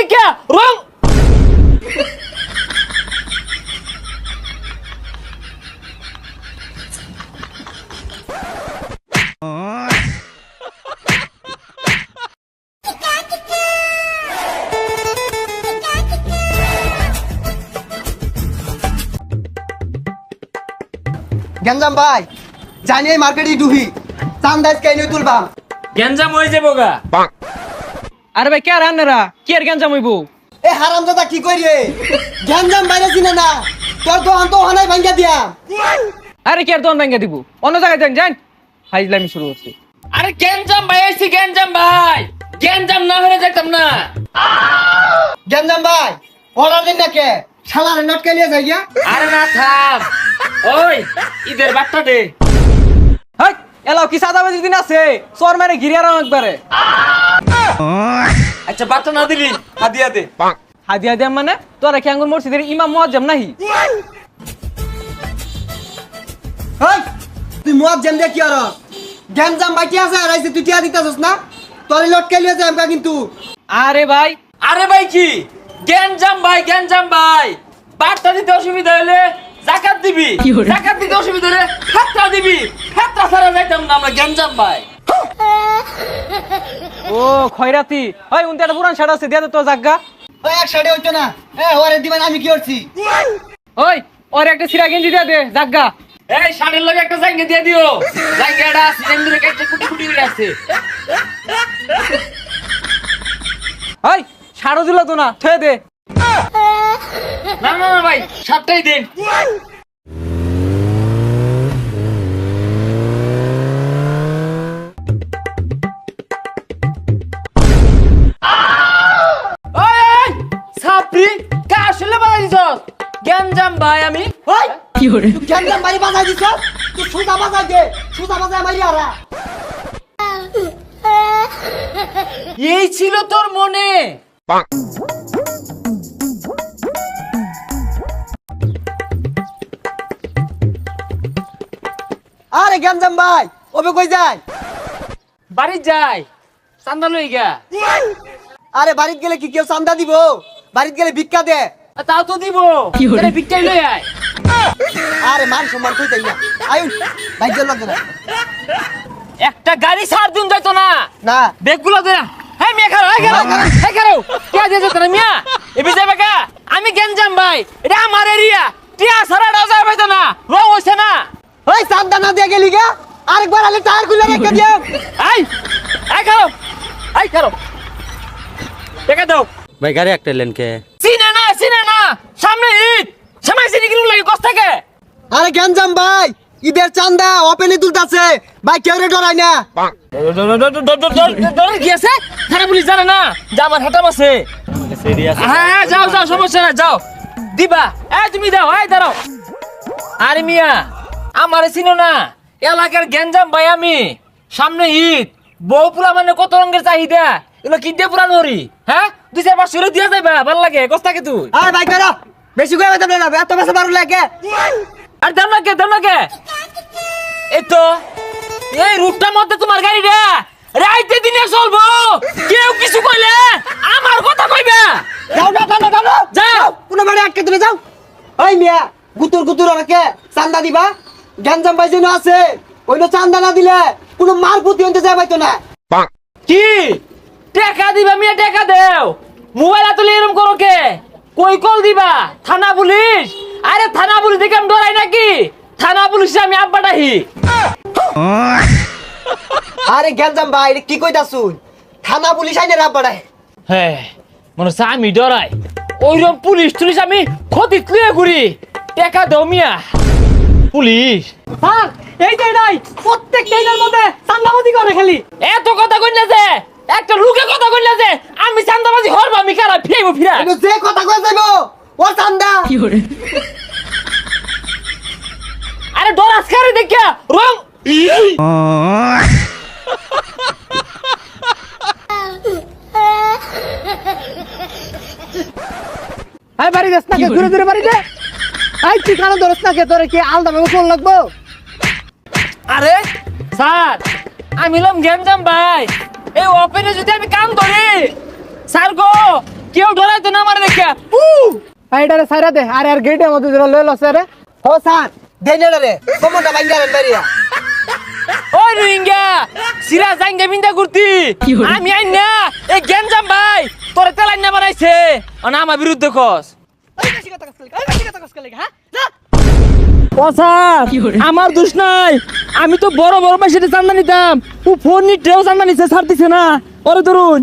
দেখিয়া রং গেঞ্জাম ভাই জানি এই মার্কেটে ডুহি চান্দাজ কে নিয়ে তুলবাম গ্যাঞ্জাম হয়ে যাব গা আরে ভাই কে আর আন্নারা? কি আর গেঞ্জাম হইব? এ হারাম দাদা কি করি রে? গেঞ্জাম বাইরে চিনে না। তোর দোকান তো হানাই ভাঙ্গা দিয়া। আরে কি আর দোকান ভাঙ্গা দিব? অন্য জায়গায় যান যান। হাইজলামি শুরু হচ্ছে। আরে গ্যাঞ্জাম ভাই আইছি গ্যাঞ্জাম ভাই। গ্যাঞ্জাম না হলে দেখতাম না। গেঞ্জাম ভাই অর্ডার দিন না কে? শালারে নটকে নিয়ে যাই গিয়া। আরে না থাম। ওই ঈদের বার্তা দে। হাই এলাও কি সাদাবাজি দিন আছে? চোর মারে ঘিরে আর একবারে। আচ্ছা বার্তা না দিলি হাদিয়া দে। হাদিয়া দিয়াম মানে? তোরা কি আঙ্গুর মসজিদের ইমাম মুয়াজ্জম নাহি? হেই তুই মুয়াব জেম দে কি আর গেঞ্জাম বাইটি আছে আর আইছে তুই টিয়া দিতাছস না? তোর লটকে নিয়ে যাই আমরা কিন্তু। আরে ভাই। আরে ভাই কি? গ্যাঞ্জাম ভাই গ্যাঞ্জাম ভাই। বার্তা দিতে অসুবিধা হলে জাকাত দিবি। জাকাত দিতে অসুবিধা হলে ফেতরা দিবি। ফেতরা ছাড়া যাইতাম না আমরা গ্যাঞ্জাম ভাই। ও খয়রাতি। ওই উনতে একটা পুরান শাড়ি আছে দিয়া দে তো জাগা ওই এক সাইডে হইতো না। এ ওরে দিবেন আমি কি করছি? ওই ওর একটা সিরা গেঞ্জি দিয়া দে জাগা এই শাড়ির লগে একটা জাঙ্গে দিয়ে দিও। জাঙ্গিয়াটা সিজন ধরে কেটে কুটি কুটি করে আছে ওই শাড়ো দিল তো না থয়ে দে। না না না ভাই সাতটাই দিন। দিছস? গ্যাঞ্জাম ভাই আমি ওই তুই গেঞ্জাম বাড়ি বাজাই দিছ তুই সুদা বাজাই দে। সুদা বাজাই মারি আরা এই ছিল তোর মনে। আরে গেঞ্জাম ভাই ওবে কই যায়? বাড়ি যাই চান্দা লই গা আরে বাড়িতে গেলে কি কেউ চান্দা দিব? বাড়িতে গেলে ভিক্ষা দে। তাও তো দিব। তাহলে ভিক্ষাই লই আয়। আরে মান সম্মান কই তাই না আয়ুন ভাই জল লাগে না। একটা গাড়ি সার দিন যাইতো না। না। বেগগুলো দে হ্যাঁ মিয়া খারো হ্যাঁ খারো হ্যাঁ কে দিয়ে যেত না মিয়া। এবি যাবে কা আমি গেঞ্জাম ভাই। এটা আমার এরিয়া। টিয়া সারা ডাও যাবে তো না। রং হইছে না। ওই চান্দা না দিয়ে গেলি গা। আরেকবার আলে টায়ার খুলে রেখে দিও। আই আই খারো আই খারো। টাকা দাও। ভাই গাড়ি একটা এলেন কে? চিনে সামনে ঈদ! সামনে চিনি কিনুন লাগে কষ্ট থাকে! আরে গেঞ্জাম ভাই ঈদের চান্দা ওপেনে তুলতাছে। ভাই কেউ রে ডরাই না। ডরে গিয়েছে? থানা পুলিশ জানে না যে আমার হাতাম আছে। হ্যাঁ হ্যাঁ, যাও যাও সমস্যা না যাও। দিবা। এই তুমি দাও এই দাঁড়াও। আরে মিয়া আমারে চিনো না এলাকার গেঞ্জাম ভাই আমি। সামনে ঈদ। বউ পুলা মানে কত রঙের চাহিদা? এগুলো কিনতে পুরা নরি। হ্যাঁ? দুই চার পাঁচশো দিয়া যাইবা ভালো লাগে কষ্ট থাকে তুই। আরে ভাই বেশি করে বেতন না এত বেশি বারো লাগে আর দাম কে দাম কে? এই তো এই রুটটার মধ্যে তোমার গাড়ি রে। রাইতে দিনে চলবো। কেউ কিছু কইলে আমার কথা কইবে। যাও না যাও না যাও না। যাও। কোনো বাড়ি আটকে দিলে যাও। ওই মিয়া গুতুর গুতুর আমাকে চান্দা দিবা। গেঞ্জাম ভাই যেন আছে। ওইটা চান্দা না দিলে কোনো মার পুতি হতে যায় পাইতো না। কি? টাকা দিবা মিয়া টাকা দেও। মোবাইল তুলে এরম করো কে? কই কল দিবা? থানা পুলিশ? আরে থানা পুলিশ দেখে আমি ডরাই নাকি? থানা পুলিশ আমি আব্বাটাহি আরে গেঞ্জাম ভাই এটা কি কইতা শুন থানা পুলিশ আইনে রাব বাড়ায় হ্যাঁ মনে হচ্ছে আমি ডরাই। ওইরকম পুলিশ টুলিশ আমি ক্ষতি তুলে ঘুরি। টাকা দাও মিয়া। পুলিশ। স্যার এই যে নাই প্রত্যেক ট্রেনের মধ্যে চান্দাবাজি করে খালি। এত কথা কই না যে একটা লোকে কথা কই না যে আমি চান্দাবাজি হরব আমি কারা ফিরাইবো ফিরা যে কথা কয়ে যাইব ও চান্দা। আরে ডরাস খারে দেখিয়া রং। আই বাড়ি যাস না কে ঘুরে ঘুরে বাড়ি দে আই কারণ ধরস না কে? তোরে কি আলাদা ভাবে ফোন লাগবো? আরে স্যার আমি লম গেম জাম ভাই। এই ওপেনে যদি আমি কাম করি স্যার গো কেউ ডরাই তো না আমার দেখে। এইটারে সাইরা দে। আর আর গেটের মধ্যে যেটা লয়ে লছে রে। ও স্যার দেন রে। কমনটা বাইঙ্গা বেরিয়া ওই রোহিঙ্গা সিরা জাঙ্গা বিন্দা করতি। আমি আইন না এই গেঞ্জাম ভাই তোরে তেলাই না বানাইছে। আর আমার বিরুদ্ধে কস। ও স্যার আমার দোষ নাই। আমি তো বড় বড় পয়সা চান্দা নিতাম ও ফোন নিতেও চান্দা নিছে ছাড় দিছে না। ওরে ধরুন।